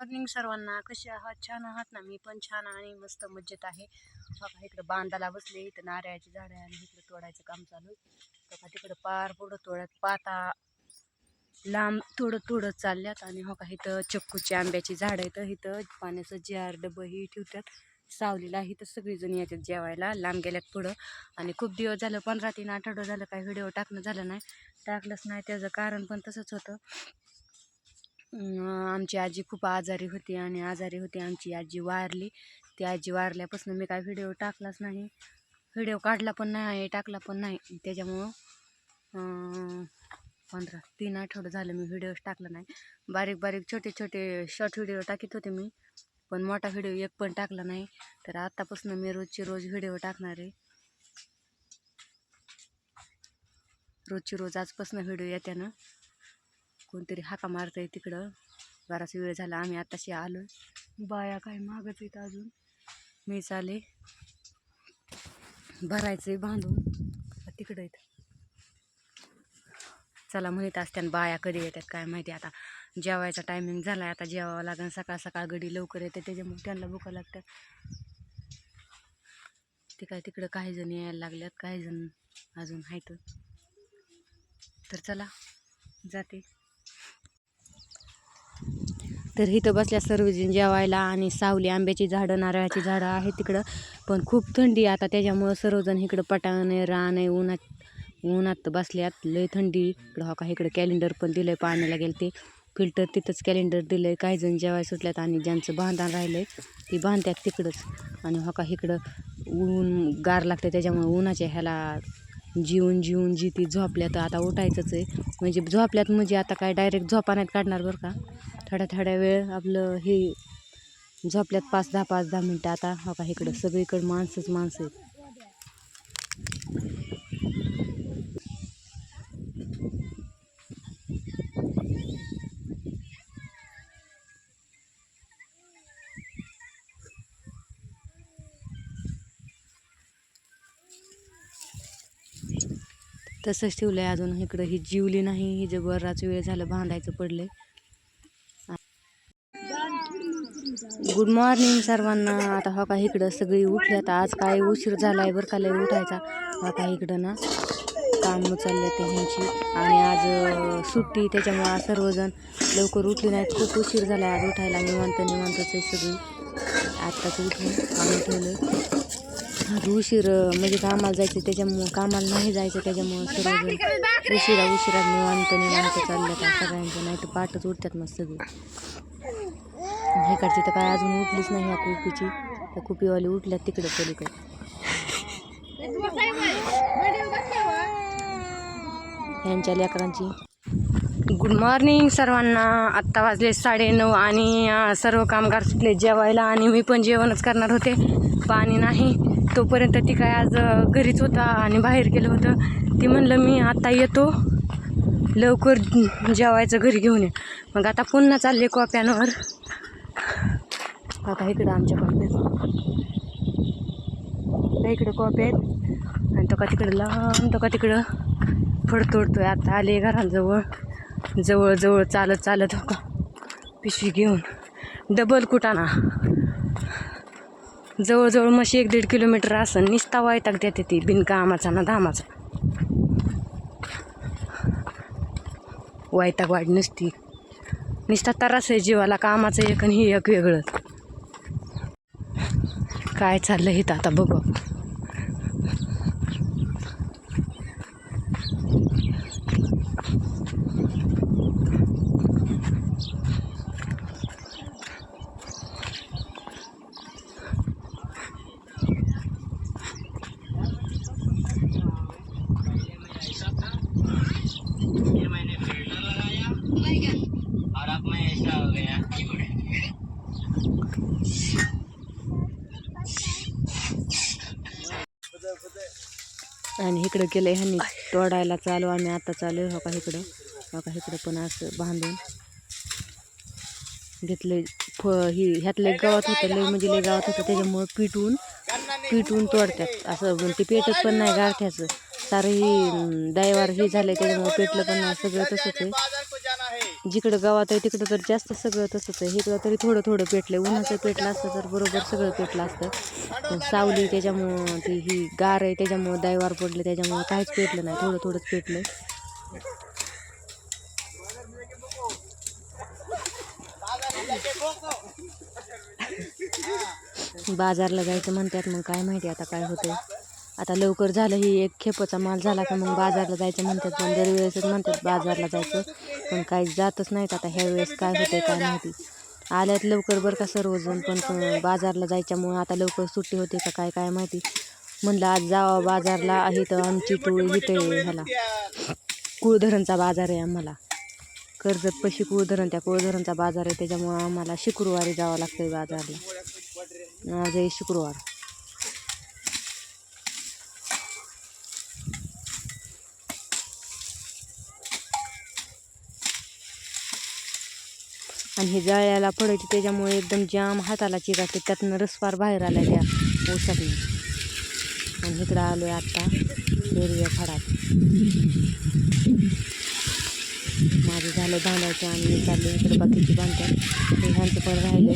Morning सर्वांना. कसे आहात? छान आहात ना? मी पण छान आणि मस्त मज्जेत आहे. बघा इकडं बांधाला बसले. इथं नारळाची झाडं आणि इकडं तोडायचं काम चालू. बघा तिकडं पार पुढं तोडत पाता लांब थोडं थोडं चालल्यात. आणि हो का इथं चक्कूची आंब्याची झाडं आहेत. इथं पाण्याचं जार डबं ही ठेवतात. सावलीला इथं सगळीजण येतात जेवायला. लांब गेल्यात पुढं. आणि खूप दिवस झालं पंधरा तीन आठवडं झालं काही व्हिडिओ टाकणं झालं नाही. टाकलंच नाही. त्याचं कारण पण तसंच होतं. आमची आजी खूप आजारी होती आणि आजारी होती आमची आजी वारली. ती आजी वारल्यापासून मी काय व्हिडिओ टाकलाच नाही. व्हिडिओ काढला पण नाही टाकला पण नाही. त्याच्यामुळं पंधरा तीन आठवडं झालं मी व्हिडिओ टाकला नाही. बारीक बारीक छोटे छोटे शॉर्ट व्हिडिओ टाकीत होते मी पण मोठा व्हिडिओ एक पण टाकला नाही. तर आत्तापासून मी रोजची रोज व्हिडिओ टाकणार आहे. रोजची रोज आजपासून व्हिडिओ येते ना. कोणतरी हाका मारतंय तिकडं. बराच वेळ झाला आम्ही आत्ताशी आलो बाया काय मागत येत अजून? मी चाले भरायचंय बांधून. तिकडं आहेत. चला म्हणत असत्या बाया कधी येतात काय माहिती आता. जेवायचा टायमिंग झाला आता जेवावं लागेल सकाळ सकाळ गडी लवकर येते त्याच्यामुळे त्यांना भुका लागतात. ते काय तिकडं काही जण यायला लागल्यात काही जण अजून आहेत तर चला जाते. तर इथं बसल्या सर्वजण जेवायला आणि सावली आंब्याची झाडं नारळाची झाडं आहेत तिकडं. पण खूप थंडी आता त्याच्यामुळं सर्वजण इकडं पटाण आहे रान आहे उन्हात उन्हात बसल्यात. लय थंडी. इकडं हो का इकडं कॅलेंडर पण दिलं आहे पाण्याला गेलं ते फिल्टर तिथंच कॅलेंडर दिलं आहे काही जण जेवाय सुटल्यात आणि ज्यांचं बांधण राहिलं आहे ती बांधतात तिकडंच. आणि हो का इकडं ऊन गार लागतं त्याच्यामुळं उन्हाच्या ह्याला जीवन जीवन जी ती झोपल्यात. आता उठायचंच आहे. म्हणजे झोपल्यात म्हणजे आता काय डायरेक्ट झोपा नाहीत काढणार बरं का? थोड्या थोड्या वेळ आपलं हे झोपल्यात पाच दहा पाच दहा मिनटं. आता हो का इकडं सगळीकडं माणसंच माणसं आहेत. तसंच ठेवलं आहे अजून. इकडं ही जीवली नाही. ही जे बराच वेळ झालं बांधायचं पडलं आहे गुड मॉर्निंग सर्वांना. आता हो का इकडं सगळी उठली. आता आज काय उशीर झाला आहे बरं का? लय उठायचा. हो का इकडं ना काम चालले ते ह्यांची आणि आज सुट्टी त्याच्यामुळं सर्वजण लवकर उठली नाहीत. खूप उशीर झाला आहे आज उठायला. निवांत निवांतच आहे सगळी. आत्ताच उठून आम्ही ठेवलं आज उशीर म्हणजे कामाला जायचं त्याच्यामुळं कामाला नाही जायचं त्याच्यामुळं सर्वजण उशिरा उशिरा निवांत निवांत चाललं का सगळ्यांचं. नाही तर पाठच उठतात मग सगळी. इकडची तर काय अजून उठलीच नाही ह्या कुपीची त्या कुपीवाली उठल्यात तिकडे पलीकडे. ह्यांच्या लेकरांची. गुड मॉर्निंग सर्वांना. आत्ता वाजले साडेनऊ आणि सर्व कामगार सुटले जेवायला आणि मी पण जेवणच करणार होते. पाणी नाही. तोपर्यंत ती काय आज घरीच होता आणि बाहेर गेलं होतं. ती म्हणलं मी आत्ता येतो. लवकर जेवायचं घरी घेऊन ये. मग आता पुन्हा चालले कॉप्यांवर आता इकडं आमच्या काय इकडं कॉप्या आहेत. आणि तो का तिकडं लांब तो का तिकडं फडतोडतोय. आता आले घराजवळ. जवळ जवळ चालत चालत हो का पिशवी घेऊन. डबल कुटाणा. जवळजवळ मशी एक दीड किलोमीटर असं निस्ता वायताक देते ती. बिनकामाचा ना धामाचा वायताक वाढ नसती. निस्ता तरास आहे जीवाला कामाचं एक आणि ही एक वेगळं. काय चाललं हे तर आता बघू ये मैंने फिल्टर लगाया और अब मैं ऐसा हो गया आणि इकडं केलं ह्यांनी तोडायला चालू आम्ही आता चालू हो का इकडं? हो का इकडं पण असं बांधून घेतले फ ही ह्यातले गावात होतं लय म्हणजे लय गावात होतं त्याच्यामुळं पिटून पिटून तोडतात. असं ते पेटत पण नाही गारठ्याचं. सारं ही दैवार हे झालं त्याच्यामुळं पेटलं पण नाही सगळं तसंच आहे. जिकडं गावात आहे तिकडं तर जास्त सगळं तसंच आहे. इकडं तरी थोडं थोडं पेटलं उन्हाचं पेटलं असतं तर बरोबर सगळं पेटलं असतं. सावली त्याच्यामुळं ती ही गार आहे त्याच्यामुळं दायवार पडले त्याच्यामुळं काहीच पेटलं नाही. थोडं थोडंच पेटलं बाजारला जायचं म्हणतात मग काय माहिती आता काय होतंय. आता लवकर झालं ही एक खेपाचा माल झाला का मग बाजारला जायचं म्हणतात. पण दरवेळेसच म्हणतात बाजारला जायचं. पण काही जातच नाहीत आता ह्या वेळेस काय आहे काय माहिती. आल्यात लवकर बरं का सर्वजण पण बाजारला जायच्यामुळं आता लवकर सुट्टी होते का काय काय माहिती. म्हणलं आज जावा बाजारला आहे तर आमची टोळी इथं ह्याला. कुळधरणचा बाजार आहे आम्हाला. कर्जत पशी कुळधरण त्या कुळधरणचा बाजार आहे त्याच्यामुळं आम्हाला शुक्रवारी जावं लागतं बाजारला. आज आहे शुक्रवार. आणि हे जाळ्याला पडते त्याच्यामुळे एकदम जाम हाताला चिकाटते त्यातनं रसपार बाहेर आला त्या ऊसातून आणि इकडं आलो आहे आत्ता हिरव्या फडात. माझं झालं बांधायचं आणि मी चालले इकडे बाकीची बांधतात हे ह्यांचं पण राहिलं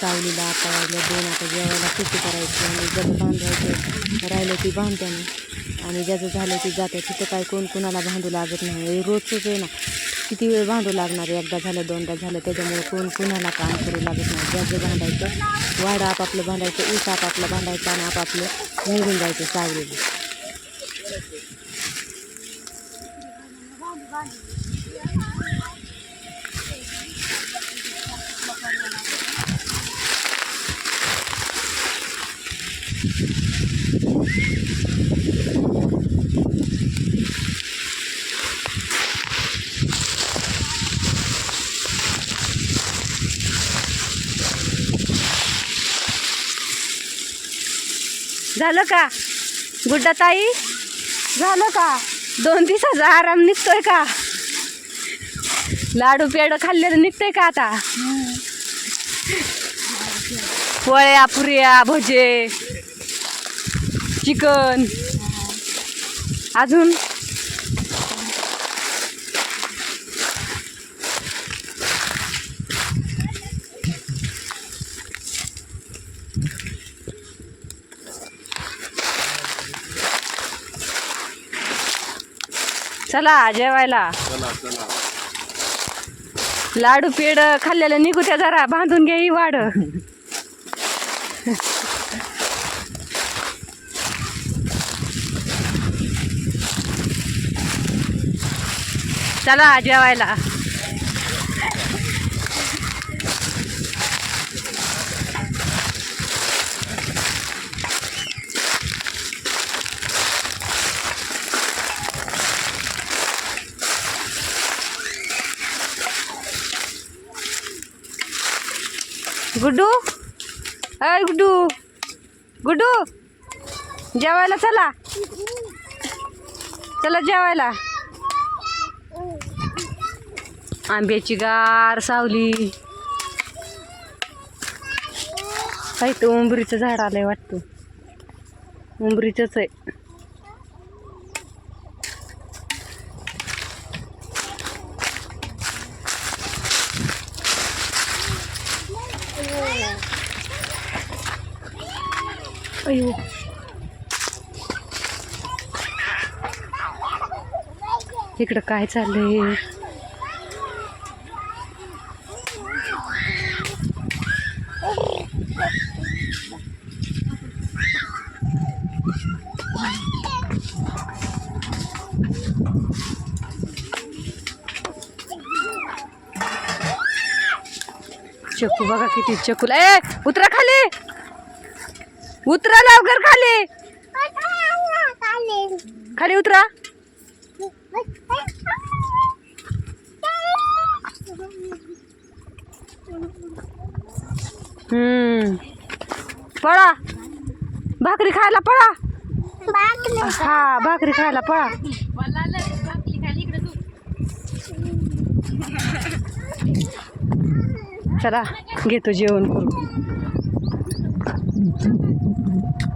सावलीला आता वाजलं दोन आता जेवायला किती करायची आणि ज्याचं बांधायचं राहिलं ती बांधत्याने आणि ज्याचं झालं ते जाते तिथं काय कोण कोणाला बांधू लागत नाही. हे आहे ना. किती वेळ भांडू लागणार? एकदा झालं दोनदा झालं त्याच्यामुळे कोण कोणाला काम करू लागत नाही. ज्याचं भांडायचं वाडा आपापलं भांडायचं ऊस आपापलं बांधायचं आणि आपापलं निघून जायचं सावलीला. झालं का? गुड्डाताई झालं का? दोन दिवसाचा आराम निघतोय का? लाडू पेड खाल्लेलं निघतंय का आता? पोळ्या पुऱ्या भजे चिकन. अजून? चला जेवायला. लाडू पेड खाल्लेलं निघू त्या जरा बांधून घे ही वाड चला जेवायला. गुड्डू? अय गुड्डू. गुड्डू जेवायला चला. चला जेवायला. आंब्याची गार सावली. काही तर उंबरीचं झाड आलंय वाटतं. उंबरीचंच आहे. अयो. इकडं काय चाललंय? चकू बघा किती चकूला ए उतरा खाली. उतरा लवकर खाली. खाली उतरा. हम्म. पळा. भाकरी खायला पळा. हा भाकरी खायला पळा. चला घेतो जेवण करू Thank you.